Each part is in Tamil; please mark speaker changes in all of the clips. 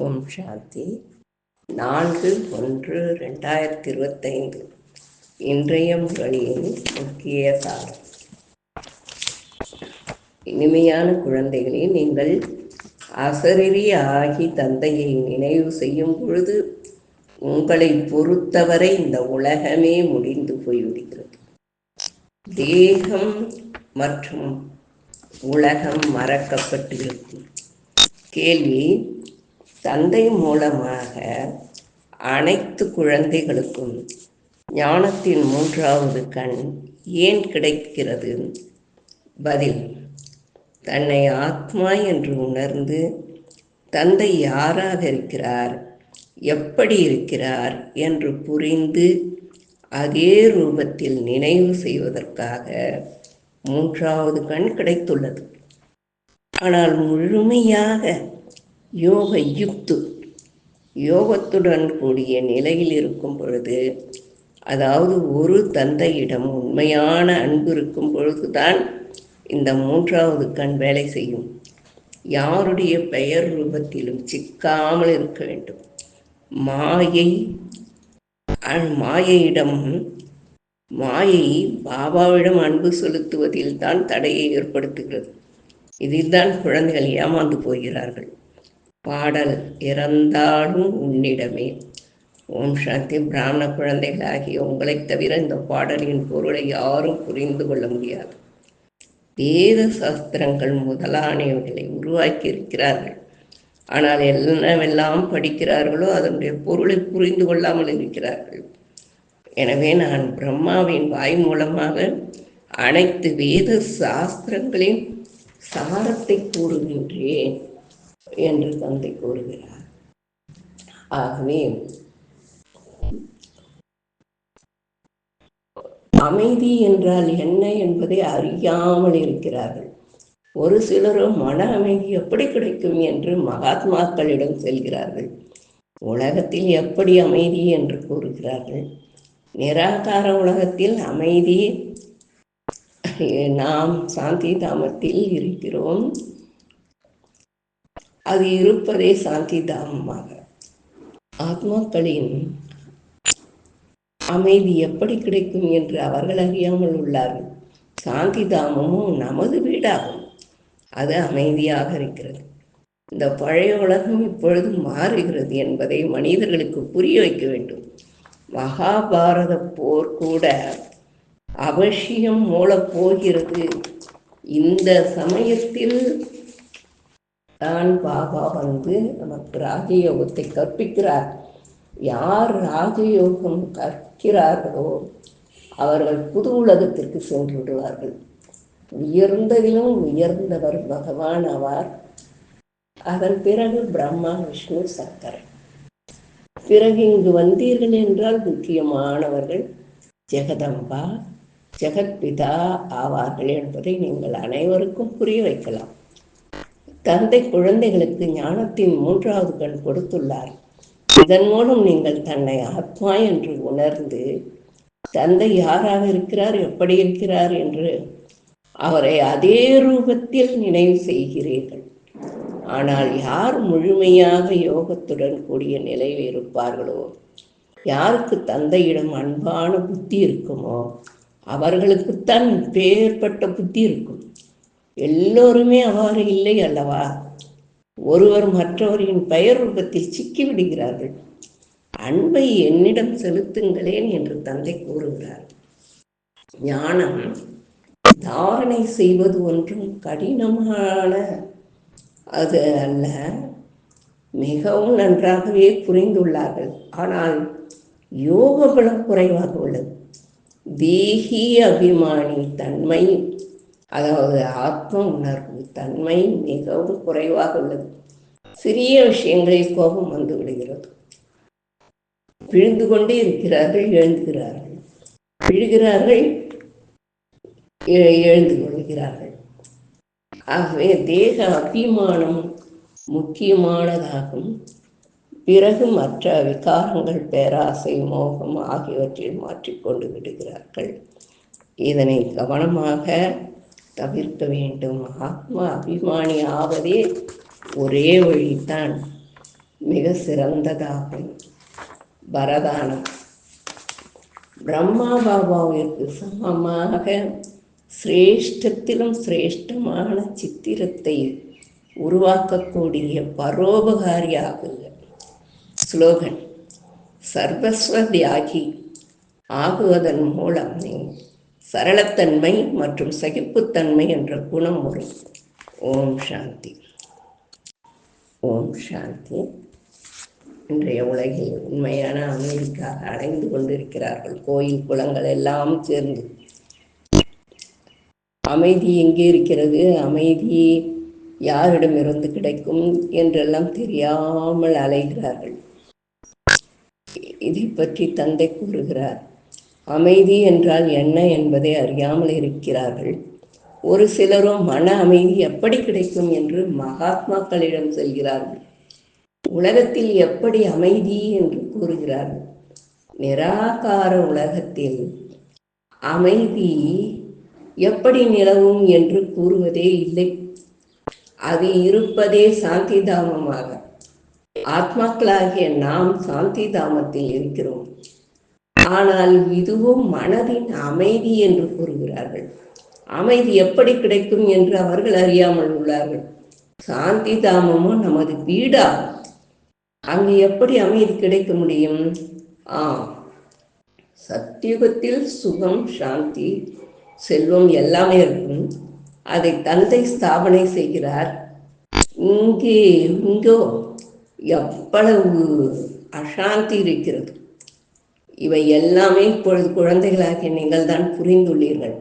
Speaker 1: ஓம் சாந்தி. நான்கு ஒன்று ரெண்டாயிரத்தி இருபத்தைந்து இன்றைய முரளியின் முக்கிய சாரம். இனிமையான குழந்தைகளே நீங்கள் அசரீரி ஆகி தந்தையை நினைவு செய்யும் பொழுது உங்களை பொறுத்தவரை இந்த உலகமே முடிந்து போய்விடுகிறது. தேகம் மற்றும் உலகம் மறக்கப்பட்டு இருக்கும் கேள்வி தந்தை மூலமாக அனைத்து குழந்தைகளுக்கும் ஞானத்தின் மூன்றாவது கண் ஏன் கிடைக்கிறது? பதில் தன்னை ஆத்மா என்று உணர்ந்து தந்தை யாராக இருக்கிறார் எப்படி இருக்கிறார் என்று புரிந்து அதே ரூபத்தில் நினைவு செய்வதற்காக மூன்றாவது கண் கிடைத்துள்ளது. ஆனால் முழுமையாக யோக யுக்து யோகத்துடன் கூடிய நிலையில் இருக்கும் பொழுது அதாவது ஒரு தந்தையிடம் உண்மையான அன்பு இருக்கும் பொழுதுதான் இந்த மூன்றாவது கண் வேலை செய்யும். யாருடைய பெயர் ரூபத்திலும் சிக்காமல் இருக்க வேண்டும். மாயை மாயையிடம் மாயை பாபாவிடம் அன்பு செலுத்துவதில் தான் தடையை ஏற்படுத்துகிறது. இதில்தான் குழந்தைகள் ஏமாந்து போகிறார்கள். பாடல் இறந்தாலும் உன்னிடமே. ஓம் சாந்தி. பிராமண குழந்தைகள் ஆகிய உங்களை தவிர இந்த பாடலின் பொருளை யாரும் புரிந்து கொள்ள முடியாது. வேத சாஸ்திரங்கள் முதலானவைகளை உருவாக்கி இருக்கிறார்கள் ஆனால் என்னவெல்லாம் படிக்கிறார்களோ அதனுடைய பொருளை புரிந்து கொள்ளாமல் இருக்கிறார்கள். எனவே நான் பிரம்மாவின் வாய் மூலமாக அனைத்து வேத சாஸ்திரங்களின் சாரத்தை கூறுகின்றேன். என்று தந்தை கூறுகிறார். ஆகவே அமைதி என்றால் என்ன என்பதை அறியாமல் இருக்கிறார்கள். ஒரு சிலரும் மன அமைதி எப்படி கிடைக்கும் என்று மகாத்மாக்களிடம் செல்கிறார்கள். உலகத்தில் எப்படி அமைதி என்று கூறுகிறார்கள். நிராகார உலகத்தில் அமைதி நாம் சாந்தி தாமத்தில் இருக்கிறோம். அது இருப்பதே சாந்தி தாமமாக ஆத்மாக்களின் அமைதி எப்படி கிடைக்கும் என்று அவர்கள் அறியாமல் உள்ளார்கள். சாந்தி தாமமும் நமது வீடாகும். அது அமைதியாக இருக்கிறது. இந்த பழைய உலகம் இப்பொழுது மாறுகிறது என்பதை மனிதர்களுக்கு புரிய வைக்க வேண்டும். மகாபாரத போர் கூட அவசியம் மூலப் போகிறது. இந்த சமயத்தில் தான் பாபா வந்து நமக்கு ராஜயோகத்தை கற்பிக்கிறார். யார் ராஜயோகம் கற்கிறார்களோ அவர்கள் புது உலகத்திற்கு சென்று விடுவார்கள். உயர்ந்ததிலும் உயர்ந்தவர் பகவான் ஆவார். அதன் பிறகு பிரம்மா விஷ்ணு சக்கரை பிறகு இங்கு வந்தீர்கள் என்றால் முக்கியமானவர்கள் ஜெகதம்பா ஜெகத்பிதா ஆவார்கள் என்பதை நீங்கள் அனைவருக்கும் புரிய வைக்கலாம். தந்தை குழந்தைகளுக்கு ஞானத்தின் மூன்றாவது கண் கொடுத்துள்ளார். இதன் மூலம் நீங்கள் தன்னை ஆத்மா என்று உணர்ந்து தந்தை யாராக இருக்கிறார் எப்படி இருக்கிறார் என்று அவரை அதே ரூபத்தில் நினைவு செய்கிறீர்கள். ஆனால் யார் முழுமையாக யோகத்துடன் கூடிய நிலையில் இருப்பார்களோ யாருக்கு தந்தையிடம் அன்பான புத்தி இருக்குமோ அவர்களுக்குத்தான் பேர்பட்ட புத்தி இருக்கும். எல்லோருமே அவ்வாறு இல்லை அல்லவா? ஒருவர் மற்றவரின் பெயர் ரூபத்தில் சிக்கி விடுகிறார்கள். அன்பை என்னிடம் செலுத்துங்களேன் என்று தந்தை கூறுகிறார். ஞானம் தாரணை செய்வது ஒன்றும் கடினமான அது அல்ல. மிகவும் நன்றாகவே புரிந்துள்ளார்கள். ஆனால் யோக பலம் குறைவாக உள்ளது. தேகி அபிமானி தன்மை அதாவது ஆத்ம உணர்வு தன்மை மிகவும் குறைவாக உள்ளது. சிறிய விஷயங்களில் கோபம் வந்து விடுகிறது. விழுந்து கொண்டே இருக்கிறார்கள் எழுந்துகிறார்கள். விழுகிறார்கள் எழுந்து கொள்கிறார்கள். ஆகவே தேக அபிமானம் முக்கியமானதாகும். பிறகு மற்ற விகாரங்கள் பேராசை மோகம் ஆகியவற்றில் மாற்றிக்கொண்டு விடுகிறார்கள். இதனை கவனமாக தவிர்க்க வேண்டும். ஆத்மா அபிமானி ஆவதே ஒரே வழிதான். மிக சிறந்ததாகும் வரதானம். பிரம்மா பாபாவிற்கு சமமாக சிரேஷ்டத்திலும் சிரேஷ்டமான சித்திரத்தை உருவாக்கக்கூடிய பரோபகாரியாகுக ஸ்லோகன். சர்வஸ்வ தியாகி. ஆகுவதன் மூலம் நீ சரளத்தன்மை மற்றும் சகிப்புத்தன்மை என்ற குணம் வரும். ஓம் சாந்தி. ஓம் சாந்தி. இன்றைய உலகில் உண்மையான அமைதிக்காக அடைந்து கொண்டிருக்கிறார்கள். கோயில் குளங்கள் எல்லாம் சேர்ந்து. அமைதி எங்கே இருக்கிறது? அமைதி யாரிடமிருந்து கிடைக்கும் என்றெல்லாம் தெரியாமல் அலைகிறார்கள். இதை பற்றி தந்தை கூறுகிறார். அமைதி என்றால் என்ன என்பதை அறியாமல் இருக்கிறார்கள். ஒரு சிலரும் மன அமைதி எப்படி கிடைக்கும் என்று மகாத்மாக்களிடம் செல்கிறார்கள். உலகத்தில் எப்படி அமைதி என்று கூறுகிறார்கள். நிராகார உலகத்தில் அமைதி எப்படி நிலவும் என்று கூறுவதே இல்லை. அது இருப்பதே சாந்தி தாமமாக ஆத்மாக்களாகிய நாம் சாந்தி தாமத்தில் இருக்கிறோம். ஆனால் இதுவும் மனதின் அமைதி என்று கூறுகிறார்கள். அமைதி எப்படி கிடைக்கும் என்று அவர்கள் அறியாமல் உள்ளார்கள். சாந்தி தாமமும் நமது வீடா அங்கு எப்படி அமைதி கிடைக்க முடியும்? ஆ. சத்தியுகத்தில் சுகம் சாந்தி செல்வம் எல்லாமே இருக்கும். அதை தந்தை ஸ்தாபனை செய்கிறார். இங்கே இங்கோ எவ்வளவு அசாந்தி இருக்கிறது. இவை எல்லாமே இப்பொழுது குழந்தைகளாகிய நீங்கள் தான் புரிந்துள்ளீர்கள்.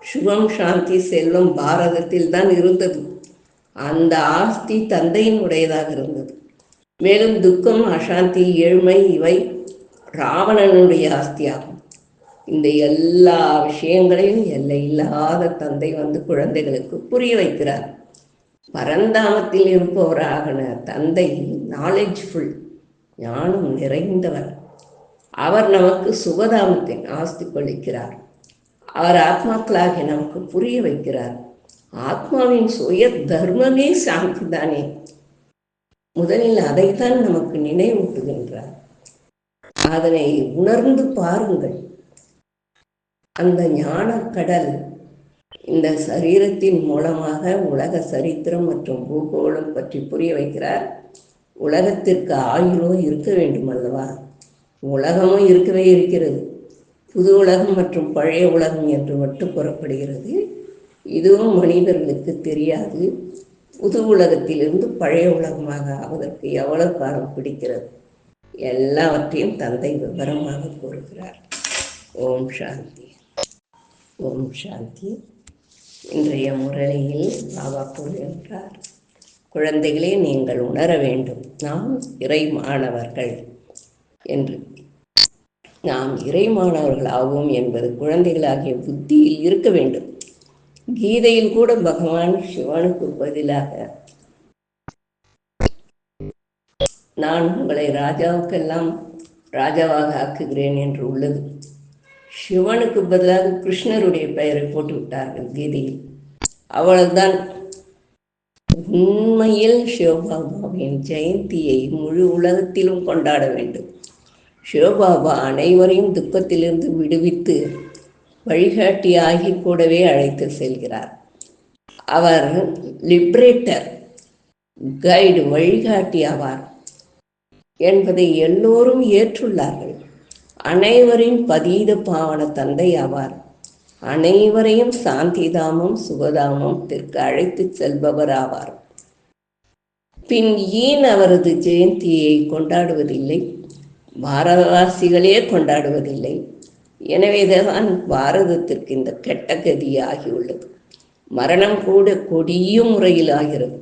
Speaker 1: சுகம் சாந்தி செல்வம் பாரதத்தில் தான் இருந்தது. அந்த ஆஸ்தி தந்தையின் உடையதாக இருந்தது. மேலும் துக்கம் அசாந்தி ஏழ்மை இவை ராவணனுடைய ஆஸ்தியாகும். இந்த எல்லா விஷயங்களையும் எல்லை இல்லாத தந்தை வந்து குழந்தைகளுக்கு புரிய வைக்கிறார். பரந்தாமத்தில் இருப்பவராகன தந்தை நாலேஜ்ஃபுல் ஞானம் நிறைந்தவர். அவர் நமக்கு சுகதாமத்தின் ஆஸ்தி பண்ணிக்கிறார் அவர் ஆத்மாக்களாகி நமக்கு புரிய வைக்கிறார். ஆத்மாவின் சுய தர்மமே சாந்தி தானே முதலில் அதைத்தான் நமக்கு நினைவூட்டுகின்றார். அதனை உணர்ந்து பாருங்கள். அந்த ஞானக்கடல் இந்த சரீரத்தின் மூலமாக உலக சரித்திரம் மற்றும் பூகோளம் பற்றி புரிய வைக்கிறார். உலகத்திற்கு ஆயுளோ இருக்க வேண்டும் அல்லவா உலகமும் இருக்கவே இருக்கிறது. புது உலகம் மற்றும் பழைய உலகம் என்று மட்டும் கூறப்படுகிறது இதுவும் மனிதர்களுக்கு தெரியாது. புது உலகத்திலிருந்து பழைய உலகமாக ஆவதற்கு எவ்வளவு காலம் பிடிக்கிறது? எல்லாவற்றையும் தந்தை விவரமாக கூறுகிறார். ஓம் சாந்தி. ஓம் சாந்தி. இன்றைய முரளியில் பாபா கூறுகின்றார் குழந்தைகளே நீங்கள் உணர வேண்டும். நாம் இறை மாணவர்கள். என்று. நாம் இறை என்பது குழந்தைகளாகிய புத்தியில் இருக்க வேண்டும். கீதையில் கூட பகவான் சிவனுக்கு பதிலாக நான் உங்களை ராஜாவுக்கெல்லாம் ராஜாவாக ஆக்குகிறேன் என்று உள்ளது. சிவனுக்கு பதிலாக கிருஷ்ணருடைய பெயரை போட்டு விட்டார்கள் கீதையில். அவ்வளவுதான் உண்மையில் சிவபாபாவின் ஜெயந்தியை முழு உலகத்திலும் கொண்டாட வேண்டும். சிவபாபா அனைவரையும் துக்கத்திலிருந்து விடுவித்து வழிகாட்டியாகி கூடவே அழைத்து செல்கிறார். அவர் லிப்ரேட்டர் கைடு வழிகாட்டி ஆவார் என்பதை எல்லோரும் ஏற்றுள்ளார்கள். அனைவரின் பதீத பாவன தந்தை ஆவார். அனைவரையும் சாந்திதாமம் சுகதாமம் அழைத்து செல்பவர் ஆவார். பின் ஏன் அவரது ஜெயந்தியை கொண்டாடுவதில்லை? பாரதவாசிகளே கொண்டாடுவதில்லை. எனவேதான் பாரதத்திற்கு இந்த கெட்ட கதியாகியுள்ளது. மரணம் கூட கொடிய முறையில் ஆகிறது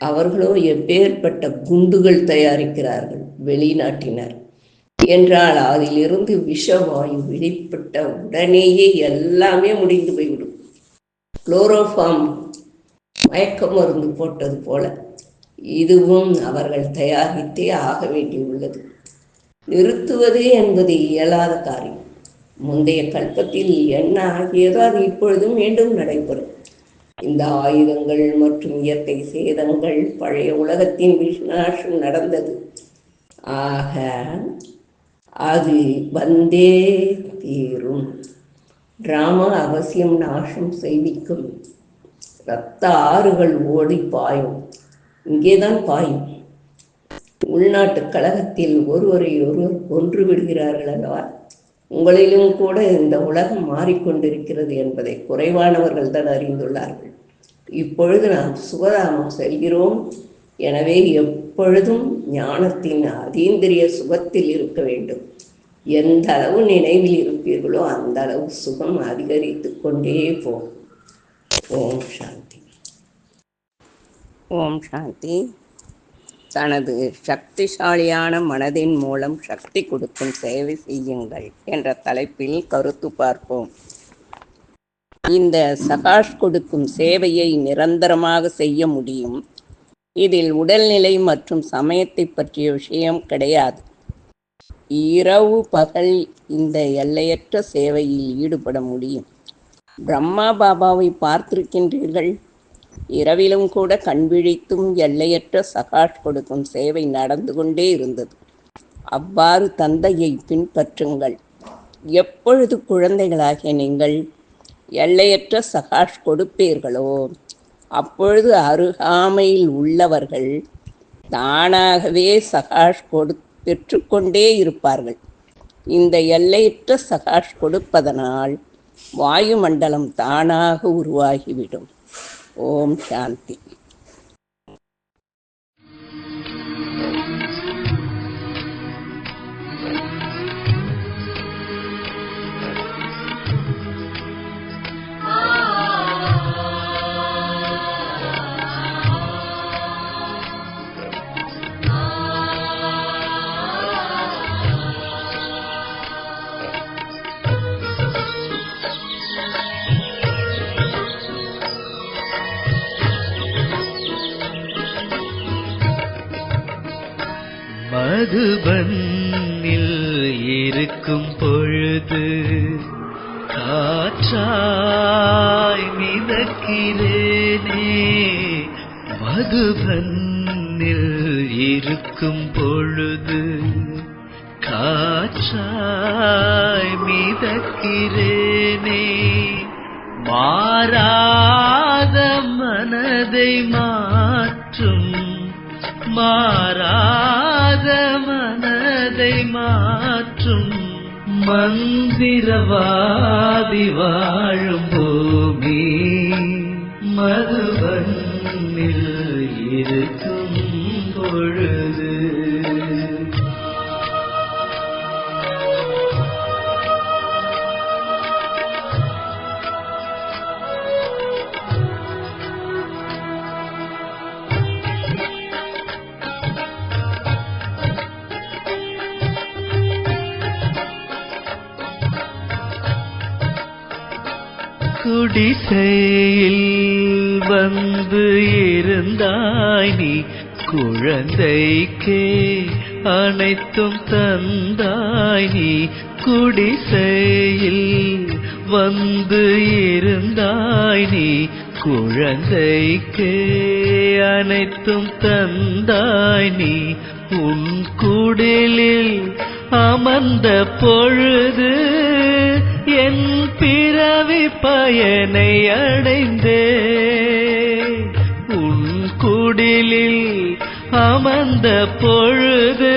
Speaker 1: அவர்களோ எப்பேற்பட்ட குண்டுகள் தயாரிக்கிறார்கள் வெளிநாட்டினர். என்றால் அதிலிருந்து விஷவாயு வெளிப்பட்ட உடனேயே எல்லாமே முடிந்து போய்விடும். குளோரோஃபார்ம் மயக்க மருந்து போட்டது போல இதுவும் அவர்கள் தயாரித்தே ஆக வேண்டியுள்ளது. நிறுத்துவது என்பது இயலாத காரியம். முந்தைய கல்பத்தில் என்ன ஆகியதோ அது இப்பொழுதும் மீண்டும் நடைபெறும். இந்த ஆயுதங்கள் மற்றும் இயற்கை சேதங்கள் பழைய உலகத்தின் விநாசம் நடந்தது. ஆக அது வந்தே தீரும். டிராமா அவசியம் நாசம் செய்விக்கும். இரத்த ஆறுகள் ஓடி பாயும். இங்கேதான் பாயும். உள்நாட்டு கழகத்தில் ஒருவரை ஒருவர் கொன்று விடுகிறார்கள் அல்லவா? உங்களிலும் கூட இந்த உலகம் மாறிக்கொண்டிருக்கிறது என்பதை குறைவானவர்கள் தான் அறிந்துள்ளார்கள். இப்பொழுது நாம் சுகதாமம் செல்கிறோம். எனவே எப்பொழுதும் ஞானத்தின் அதீந்திரிய சுகத்தில் இருக்க வேண்டும். எந்த அளவு நினைவில் இருப்பீர்களோ அந்த அளவு சுகம் அதிகரித்து கொண்டே போகும். ஓம் சாந்தி. ஓம் சாந்தி. தனது சக்திசாலியான மனதின் மூலம் சக்தி கொடுக்கும் சேவை செய்யுங்கள் என்ற தலைப்பில் கருத்து பார்ப்போம். இந்த சகாஷ் கொடுக்கும் சேவையை நிரந்தரமாக செய்ய முடியும். இதில் உடல்நிலை மற்றும் சமயத்தை பற்றிய விஷயம் கிடையாது. இரவு பகல் இந்த எல்லையற்ற சேவையில் ஈடுபட முடியும். பிரம்மா பாபாவை பார்த்திருக்கின்றீர்கள்? இரவிலும் கூட கண்விழித்தும் எல்லையற்ற சகாஷ் கொடுக்கும் சேவை நடந்து கொண்டே இருந்தது. அவ்வாறு தந்தையை பின்பற்றுங்கள். எப்பொழுது குழந்தைகளாகிய நீங்கள் எல்லையற்ற சகாஷ் கொடுப்பீர்களோ அப்பொழுது அருகாமையில் உள்ளவர்கள் தானாகவே சகாஷ் கொடு பெற்றுக்கொண்டே இருப்பார்கள். இந்த எல்லையற்ற சகாஷ் கொடுப்பதனால் வாயுமண்டலம் தானாக உருவாகிவிடும். ஓம் சாந்தி
Speaker 2: கண்ணில் இருக்கும் பொழுது காற்றாய் மிதக்கிறேனே. மாறாத மனதை மாற்றும் மாறாத மனதை மாற்றும். மந்திரவாதி வாழும் பூமி மதுபன்னில் இருக்கும். பொழுது குடிசையில் வந்து இருந்தாய் நீ குழந்தைக்கே அனைத்தும் தந்தாய் நீ. குடிசையில் வந்து இருந்தாய் நீ. குழந்தைக்கே அனைத்தும் தந்தாய் நீ. உன் குடிலில் அமர்ந்த பொழுது என் பிறவி பயனை அடைந்தே. உன் குடிலில் அமர்ந்த பொழுது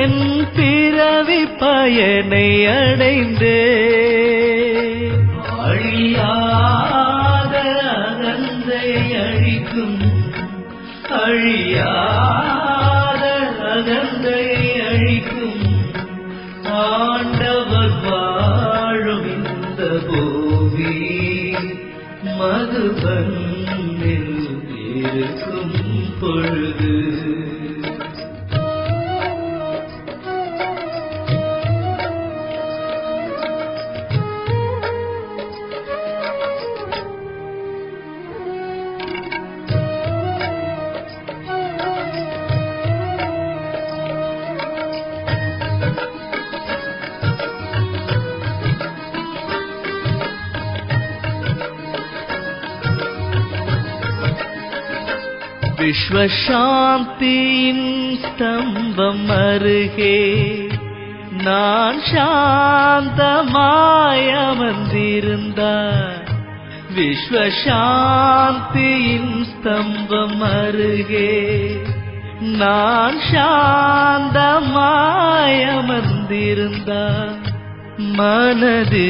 Speaker 2: என் பிறவி பயனை அடைந்தே. அழியாத அகந்தை அழிக்கும் அழியாத அகந்தை அழிக்கும். ஆண்டவர் வாழும் இந்த பூமி மதுபன் இருக்கும் பொழுது விஸ்வசாந்தியின் ஸ்தம்பம் அருகே நான் சாந்தமாய அமர்ந்திருந்தார் விஸ்வசாந்தியின் ஸ்தம்பம் அருகே நான் சாந்தமாய அமர்ந்திருந்தார் மனதிலேதோ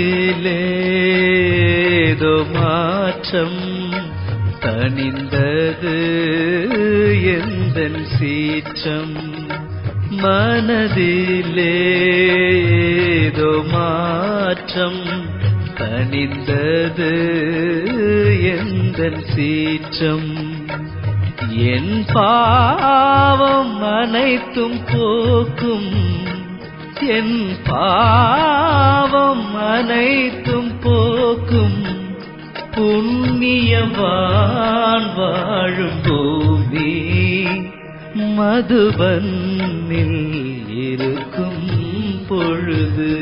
Speaker 2: மாற்றம் தனிந்தது எந்த சீற்றம் மனதிலேதோ மாற்றம் தனிந்தது எந்த சீற்றம்? என் பாவம் அனைத்தும் போக்கும். என் பாவம் அனைத்தும் போக்கும். புண்ணியவான் வாழும் பூமி மதுபன்னில் இருக்கும் பொழுது.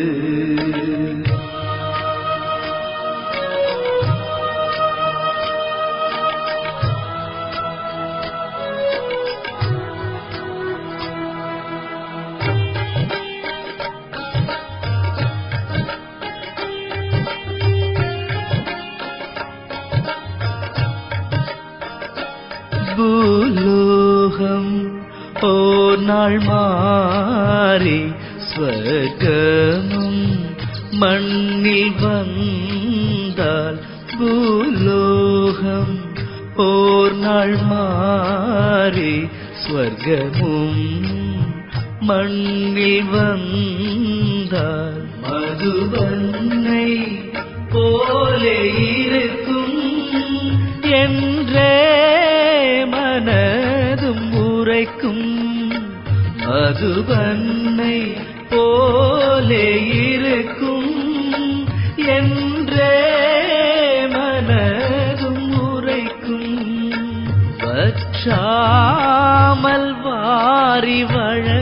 Speaker 2: பூலோகம். ஓ நாள் மாறி ஸ்வர்கமும் மண்ணில் வந்தால் பூலோகம். ஓர் நாள் மாறி ஸ்வர்கமும் மண்ணில் வந்தால் மதுவன்னை போலே இருக்கும் என்றே மனதும் உரைக்கும். வற்றாமல் வாரி வழங்கும்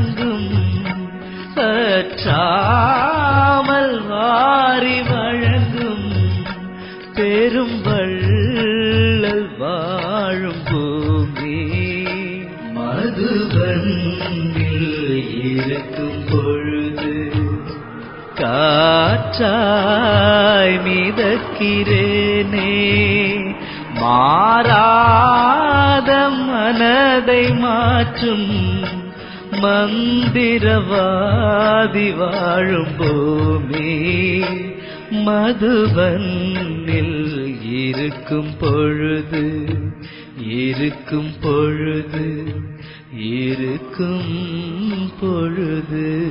Speaker 2: காற்றாய் மிதக்கிறேனே. மாறாத மனதை மாற்றும் மந்திரவாதி வாழும் பூமி மதுவன்னில் இருக்கும் பொழுது இருக்கும் பொழுது இருக்கும் பொழுது.